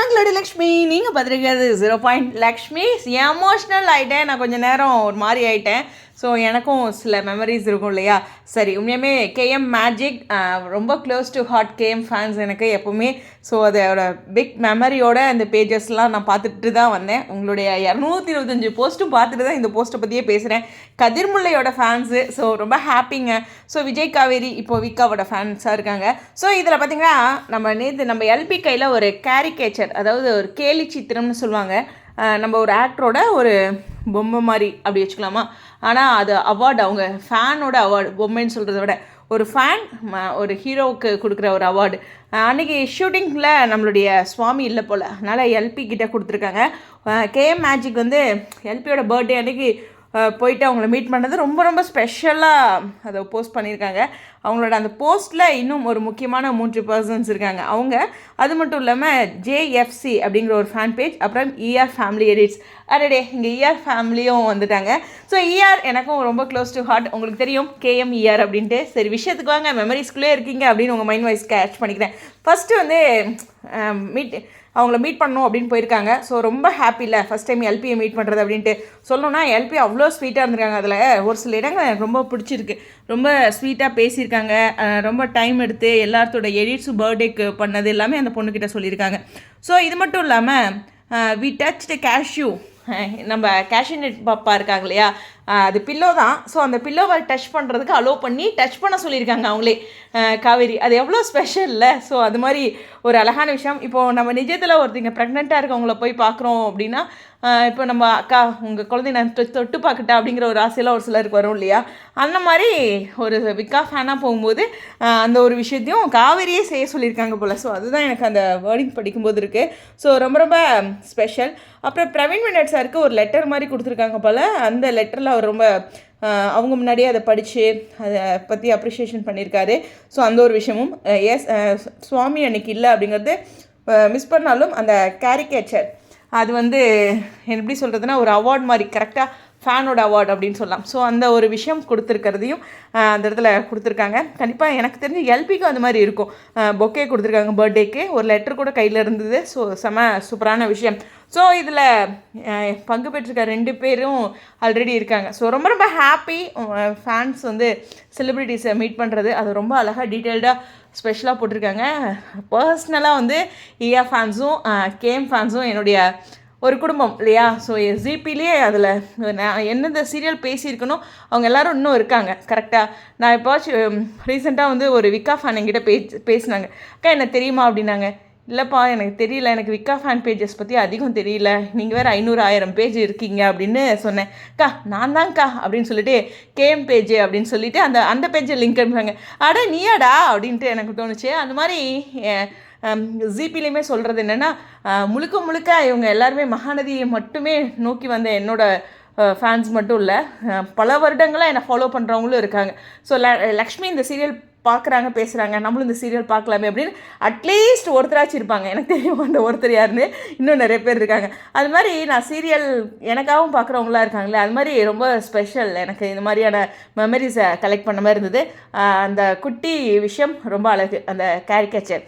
நான் உங்களுடைய லக்ஷ்மி நீங்கள் பார்த்துருக்கிறது ஜீரோ பாயிண்ட் லக்ஷ்மி. எமோஷ்னல் ஆகிட்டேன் நான் கொஞ்சம் நேரம் ஒரு மாதிரி ஆகிட்டேன் ஸோ எனக்கும் சில மெமரிஸ் இருக்கும் இல்லையா? சரி உண்மையுமே கேஎம் மேஜிக் ரொம்ப close to heart KM fans எனக்கு எப்போவுமே. ஸோ அதோட பிக் மெமரியோட அந்த பேஜஸ்லாம் நான் பார்த்துட்டு தான் வந்தேன். உங்களுடைய இரநூத்தி இருபத்தஞ்சு போஸ்ட்டும் பார்த்துட்டு தான் இந்த போஸ்ட்டை பற்றியே பேசுகிறேன் கதிர்முல்லையோட ஃபேன்ஸு ஸோ ரொம்ப ஹாப்பிங்க ஸோ விஜய் காவேரி இப்போ விக்காவோட ஃபேன்ஸாக இருக்காங்க. ஸோ இதில் பார்த்தீங்கன்னா நம்ம நேற்று நம்ம எல்பி கையில் ஒரு கேரிகேச்சர் அதாவது ஒரு கேலி சித்திரம்னு சொல்லுவாங்க. நம்ம ஒரு ஆக்டரோட ஒரு பொம்மை மாதிரி அப்படி வச்சுக்கலாமா? ஆனால் அது அவார்டு அவங்க ஃபேனோட அவார்டு பொம்மைன்னு சொல்கிறத விட ஒரு ஃபேன் ஒரு ஹீரோவுக்கு கொடுக்குற ஒரு அவார்டு அன்றைக்கி ஷூட்டிங்கில் நம்மளுடைய சுவாமி இல்லை போல். அதனால் எல்பி கிட்டே கொடுத்துருக்காங்க. கேஎம் மேஜிக் வந்து எல்பியோட பர்த்டே அன்றைக்கி போயிட்டு அவங்கள மீட் பண்ணது ரொம்ப ரொம்ப ஸ்பெஷலாக அதை போஸ்ட் பண்ணியிருக்காங்க அவங்களோட அந்த போஸ்ட்டில் இன்னும் ஒரு முக்கியமான மூன்று பர்சன்ஸ் இருக்காங்க. அவங்க அது மட்டும் இல்லாமல் ஜேஎஃப்சி அப்படிங்கிற ஒரு ஃபேன் பேஜ் அப்புறம் இஆர் ஃபேமிலி எடிட்ஸ் அடடே இங்கே இஆர் ஃபேமிலியும் வந்துட்டாங்க. ஸோ இஆர் எனக்கும் ரொம்ப க்ளோஸ் டு ஹார்ட் உங்களுக்கு தெரியும் கேஎம் இஆர் அப்படின்ட்டு. சரி விஷயத்துக்கு வாங்க மெமரிஸ்குள்ளே இருக்கீங்க அப்படின்னு உங்கள் மைண்ட் வாய்ஸ் கேட்ச் பண்ணிக்கிறேன். ஃபஸ்ட்டு வந்து மீட் அவங்கள மீட் பண்ணணும் அப்படின்னு போயிருக்காங்க. ஸோ ரொம்ப ஹாப்பி இல்லை. ஃபஸ்ட் டைம் எல்பியை மீட் பண்ணுறது அப்படின்ட்டு. சொல்லணும்னா எல்பி அவ்வளோ ஸ்வீட்டாக இருந்திருக்காங்க அதில். ஒரு சில இடங்கள் எனக்கு ரொம்ப பிடிச்சிருக்கு. ரொம்ப ஸ்வீட்டாக பேசியிருக்காங்க. ரொம்ப டைம் எடுத்து எல்லாத்தோட எடிட்ஸும் பர்த்டேக்கு பண்ணது எல்லாமே அந்த பொண்ணுக்கிட்ட சொல்லியிருக்காங்க. ஸோ இது மட்டும் இல்லாமல் வி த கேஷ்யூ நம்ம கேஷினட் பாப்பா இருக்காங்க இல்லையா? அது பில்லோ தான். ஸோ அந்த பில்லோவை டச் பண்ணுறதுக்கு அலோவ் பண்ணி டச் பண்ண சொல்லியிருக்காங்க அவங்களே. காவேரி அது எவ்வளோ ஸ்பெஷல்ல ஸோ அது மாதிரி ஒரு அழகான விஷயம். இப்போது நம்ம நிஜத்தில் ஒருத்தங்க ப்ரெக்னெண்ட்டாக இருக்கவங்கள போய் பார்க்குறோம் அப்படின்னா இப்போ நம்ம அக்கா உங்கள் குழந்தைய நான் தொ- தொட்டு பார்க்கட்டா அப்படிங்கிற ஒரு ஆசையெல்லாம் ஒரு சிலருக்கு வரும் இல்லையா? அந்த மாதிரி ஒரு விக்கா ஃபேனாக போகும்போது அந்த ஒரு விஷயத்தையும் காவேரியே செய்ய சொல்லியிருக்காங்க போல். ஸோ அதுதான் எனக்கு அந்த வேர்டிங் படிக்கும்போது இருக்குது ஸோ ரொம்ப ரொம்ப ஸ்பெஷல் அப்புறம் பிரவீன் வினட் சாருக்கு ஒரு லெட்டர் மாதிரி கொடுத்துருக்காங்க போல். அந்த லெட்டரில் அவர் ரொம்ப அவங்க முன்னாடியே அதை படித்து அதை பற்றி அப்ரிஷியேஷன் பண்ணியிருக்காரு. ஸோ அந்த ஒரு விஷயமும் எஸ் சுவாமி அன்னைக்கு இல்லை அப்படிங்கிறது மிஸ் பண்ணாலும் அந்த கேரிகேச்சர் அது வந்து எப்படி சொல்கிறதுனா ஒரு அவார்ட் மாதிரி கரெக்டாக ஃபேனோட அவார்டு அப்படின்னு சொல்லலாம். ஸோ அந்த ஒரு விஷயம் கொடுத்துருக்கிறதையும் அந்த இடத்துல கொடுத்துருக்காங்க. கண்டிப்பாக எனக்கு தெரிஞ்சு எல்பிக்கும் அந்த மாதிரி இருக்கும். பொக்கே கொடுத்துருக்காங்க பர்த்டேக்கு ஒரு லெட்டர் கூட கையில் இருந்தது. ஸோ செம சூப்பரான விஷயம். ஸோ இதில் பங்கு பெற்றிருக்க ரெண்டு பேரும் ஆல்ரெடி இருக்காங்க. ஸோ ரொம்ப ரொம்ப ஹாப்பி ஃபேன்ஸ் வந்து செலிப்ரிட்டிஸை மீட் பண்ணுறது அது ரொம்ப அழகாக டீட்டெயில்டாக ஸ்பெஷலாக போட்டிருக்காங்க. பர்சனலாக வந்து இயா ஃபேன்ஸும் கேம் ஃபேன்ஸும் என்னுடைய ஒரு குடும்பம் இல்லையா? ஸோ ஜிபிலேயே அதில் நான் எந்தெந்த சீரியல் பேசியிருக்கணும் அவங்க எல்லாரும் இன்னும் இருக்காங்க. கரெக்டாக நான் எப்போச்சும் ரீசெண்டாக வந்து ஒரு விக்கா ஃபேன் என்கிட்ட பே பேசினாங்க. அக்கா என்ன தெரியுமா? அப்படின்னாங்க. இல்லைப்பா எனக்கு தெரியல. எனக்கு விக்கா ஃபேன் பேஜஸ் பற்றி அதிகம் தெரியல. நீங்கள் வேறு ஐநூறு ஆயிரம் பேஜ் இருக்கீங்க அப்படின்னு சொன்னேன். அக்கா நான் தான்க்கா அப்படின்னு சொல்லிட்டு கேஎம் பேஜ் அப்படின்னு சொல்லிட்டு அந்த அந்த பேஜை லிங்க் அனுப்புறாங்க அட நீயாடா? அப்படின்ட்டு எனக்கு தோணுச்சு. அந்த மாதிரி ஜிபிலையுமே சொல்கிறது என்னென்னா முழுக்க முழுக்க இவங்க எல்லாருமே மகாநதியை மட்டுமே நோக்கி வந்த என்னோட ஃபேன்ஸ் மட்டும் இல்லை பல வருடங்களாக என்னை ஃபாலோ பண்ணுறவங்களும் இருக்காங்க. ஸோ ல லக்ஷ்மி இந்த சீரியல் பார்க்குறாங்க பேசுகிறாங்க நம்மளும் இந்த சீரியல் பார்க்கலாமே அப்படின்னு அட்லீஸ்ட் ஒருத்தராச்சும் இருப்பாங்க. எனக்கு தெரியும் அந்த ஒருத்தர் யாருன்னு. இன்னும் நிறைய பேர் இருக்காங்க. அது மாதிரி நான் சீரியல் எனக்காகவும் பார்க்குறவங்களாம் இருக்காங்களே அது மாதிரி ரொம்ப ஸ்பெஷல் எனக்கு இந்த மாதிரியான மெமரிஸை கலெக்ட் பண்ண மாதிரி இருந்தது. அந்த குட்டி விஷயம் ரொம்ப அழகு அந்த கேரிகேச்சர்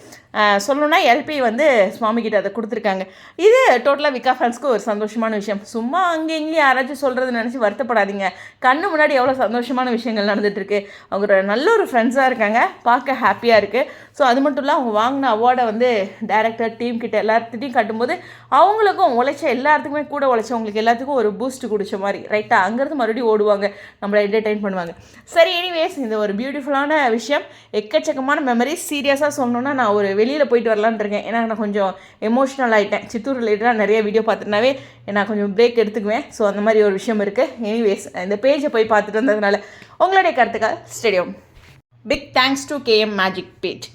சொல்லணும்னா எல்பி வந்து சுவாமிகிட்ட அதை கொடுத்துருக்காங்க. இது டோட்டலாக விக்கா ஃபேன்ஸ்க்கு ஒரு சந்தோஷமான விஷயம். சும்மா அங்கே இங்கேயும் யாராச்சும் சொல்கிறது நினச்சி வருத்தப்படாதீங்க. கண்ணு முன்னாடி எவ்வளோ சந்தோஷமான விஷயங்கள் நடந்துகிட்ருக்கு அவங்க ஒரு நல்ல ஒரு ஃப்ரெண்ட்ஸாக இருக்காங்க. பார்க்க ஹாப்பியாக இருக்குது ஸோ அது மட்டும் இல்லை அவங்க வாங்கின அவார்டை வந்து டேரக்டர் டீம் கிட்ட எல்லாத்துட்டையும் காட்டும்போது அவங்களுக்கும் உழைச்ச எல்லாத்துக்குமே கூட உழைச்சவங்களுக்கு எல்லாத்துக்கும் ஒரு பூஸ்ட் குடிச்ச மாதிரி. ரைட்டாக அங்கேருந்து மறுபடியும் ஓடுவாங்க. நம்மளை என்டர்டெயின் பண்ணுவாங்க. சரி எனிவேஸ் இந்த ஒரு பியூட்டிஃபுல்லான விஷயம் எக்கச்சக்கமான மெமரிஸ் சீரியஸாக சொல்லணுன்னா நான் ஒரு வெளியில் போயிட்டு வரலான்ட்டுருக்கேன் இருக்கேன். ஏன்னா நான் கொஞ்சம் எமோஷ்னல் ஆகிட்டேன் சித்தூர் ரிலேட்டடாக நிறைய வீடியோ பார்த்துனாவே நான் கொஞ்சம் பிரேக் எடுத்துக்குவேன். ஸோ அந்த மாதிரி ஒரு விஷயம் இருக்குது எனிவேஸ் இந்த பேஜை போய் பார்த்துட்டு வந்ததுனால உங்களுடைய கருத்துக்கள் stadium big thanks to KM magic page